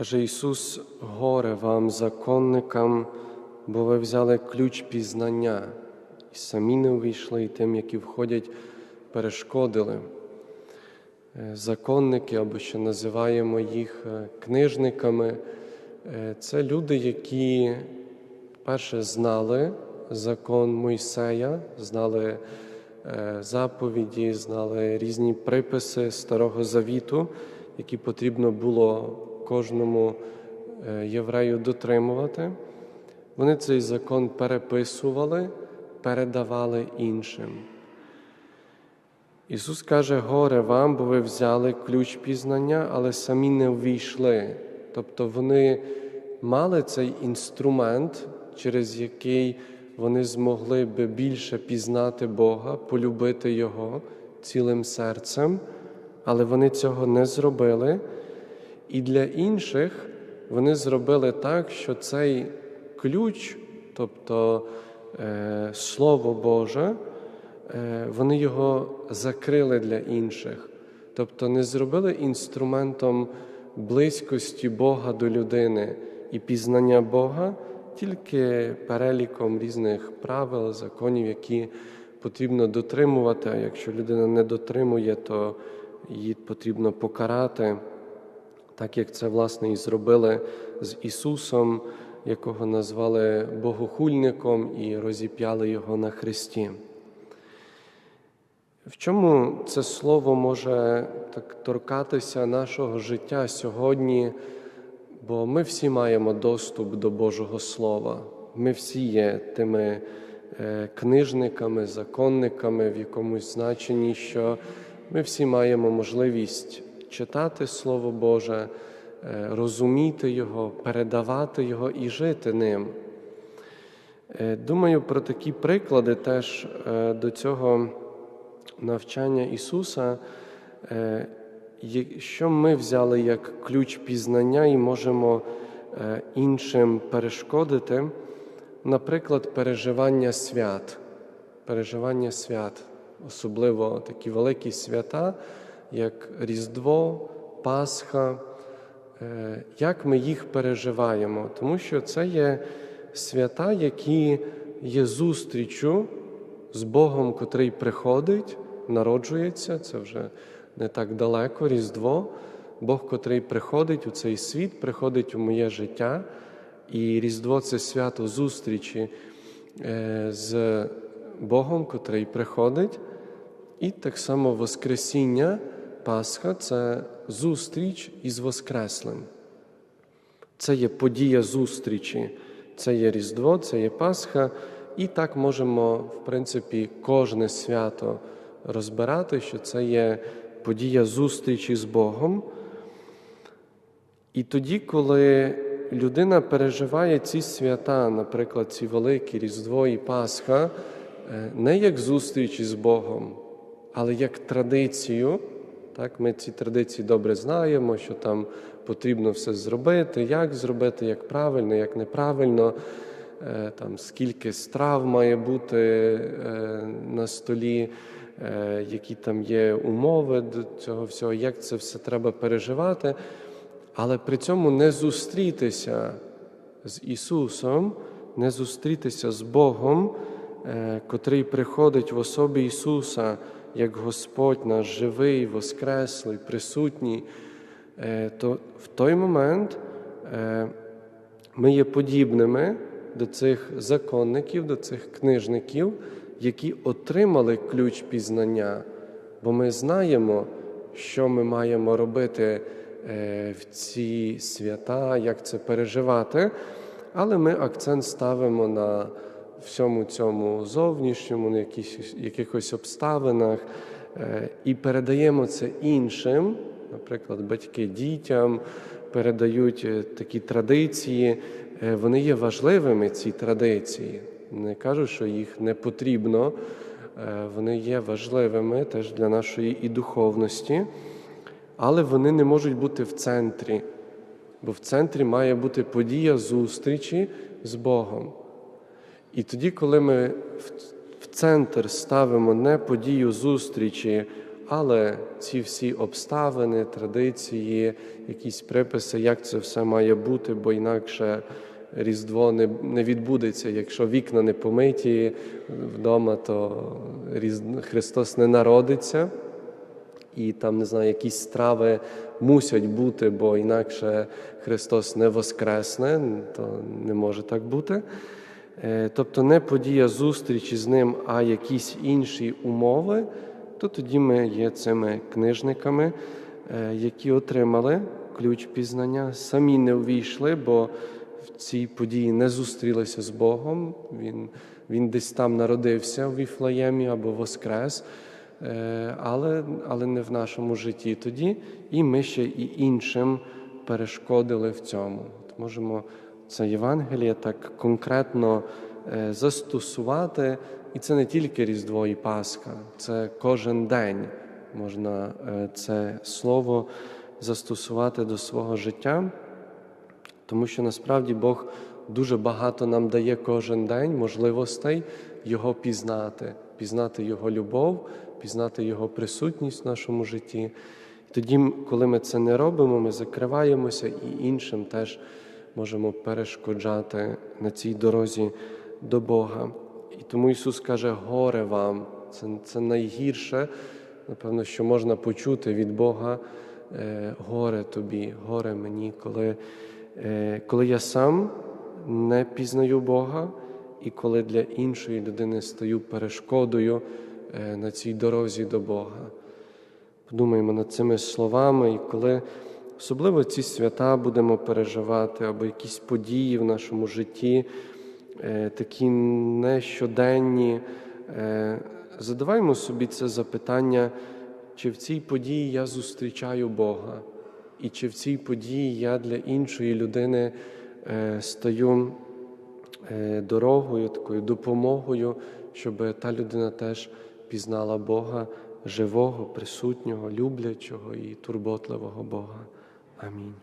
Каже Ісус, горе вам, законникам, бо ви взяли ключ пізнання і самі не увійшли, і тим, які входять, перешкодили. Е, Законники, або що називаємо їх е, книжниками, е, це люди, які перше знали закон Мойсея, знали заповіді, знали різні приписи Старого Завіту, які потрібно було кожному е, єврею дотримувати. Вони цей закон переписували, передавали іншим. Ісус каже, горе вам, бо ви взяли ключ пізнання, але самі не ввійшли. Тобто вони мали цей інструмент, через який вони змогли би більше пізнати Бога, полюбити Його цілим серцем, але вони цього не зробили. І для інших вони зробили так, що цей ключ, тобто е, Слово Боже, е, вони його закрили для інших, тобто не зробили інструментом близькості Бога до людини і пізнання Бога, тільки переліком різних правил, законів, які потрібно дотримувати. А якщо людина не дотримує, то її потрібно покарати так як це власне і зробили з Ісусом, якого назвали богохульником і розіп'яли Його на хресті. В чому це слово може так торкатися нашого життя сьогодні? Бо ми всі маємо доступ до Божого Слова. Ми всі є тими е, книжниками, законниками в якомусь значенні, що ми всі маємо можливість читати Слово Боже, е, розуміти Його, передавати Його і жити ним. Е, Думаю про такі приклади теж е, до цього навчання Ісуса, що ми взяли як ключ пізнання і можемо іншим перешкодити, наприклад, переживання свят. Переживання свят, особливо такі великі свята, як Різдво, Пасха, е, як ми їх переживаємо, тому що це є свята, які є зустрічю з Богом, котрий приходить, народжується, це вже не так далеко, Різдво. Бог, котрий приходить у цей світ, приходить у моє життя, і Різдво це свято зустрічі е, з Богом, котрий приходить. І так само Воскресіння, Пасха це зустріч із Воскреслим. Це є подія зустрічі, це є Різдво, це є Пасха, і так можемо, в принципі, кожне свято розбирати, що це є подія зустрічі з Богом. І тоді, коли людина переживає ці свята, наприклад, ці великі Різдво і Пасха, е, не як зустрічі з Богом, але як традицію. Так, Ми ці традиції добре знаємо, що там потрібно все зробити, як зробити, як правильно, як неправильно, е, там, скільки страв має бути е, на столі, е, які там є умови до цього всього, як це все треба переживати, але при цьому не зустрітися з Ісусом, не зустрітися з Богом, котрий приходить в особі Ісуса як Господь наш живий, воскреслий, присутній, е, то в той момент е, ми є подібними до цих законників, до цих книжників, які отримали ключ пізнання, бо ми знаємо, що ми маємо робити е, в ці свята, як це переживати, але ми акцент ставимо на всьому цьому зовнішньому, на якісь, якихось обставинах, е, і передаємо це іншим, наприклад, батьки дітям передають е, такі традиції. Е, Вони є важливими, ці традиції. Не кажу, що їх не потрібно, вони є важливими теж для нашої і духовності, але вони не можуть бути в центрі, бо в центрі має бути подія зустрічі з Богом. І тоді, коли ми в- центр ставимо не подію зустрічі, Але ці всі обставини, традиції, якісь приписи, як це все має бути, бо інакше Різдво не, не відбудеться. Якщо вікна не помиті вдома, то Христос не народиться. І там, не знаю, якісь страви мусять бути, бо інакше Христос не воскресне, то не може так бути. Е, Тобто не подія зустрічі з ним, а якісь інші умови, то тоді ми є цими книжниками, е, які отримали ключ пізнання, самі не увійшли, бо в цій події не зустрілися з Богом. Він, він десь там народився в Віфлеємі або воскрес. Е, але, але не в нашому житті тоді, і ми ще і іншим перешкодили в цьому. От можемо це Євангеліє так конкретно е, застосувати, і це не тільки Різдво і Пасха, це кожен день можна е, це слово застосувати до свого життя, тому що насправді Бог дуже багато нам дає кожен день можливостей Його пізнати, пізнати Його любов, пізнати Його присутність в нашому житті. І тоді, коли ми це не робимо, ми закриваємося і іншим теж можемо перешкоджати на цій дорозі до Бога. І тому Ісус каже: горе вам. Це, це найгірше, напевно, що можна почути від Бога. Е, горе тобі, горе мені, коли, е, коли я сам не пізнаю Бога, і коли для іншої людини стаю перешкодою е, на цій дорозі до Бога. Подумаємо над цими словами, і коли особливо ці свята будемо переживати, або якісь події в нашому житті, е, такі нещоденні, е, задаваймо собі це запитання, чи в цій події я зустрічаю Бога, і чи в цій події я для іншої людини е, стаю дорогою, такою допомогою, щоб та людина теж пізнала Бога живого, присутнього, люблячого і турботливого Бога. Амінь.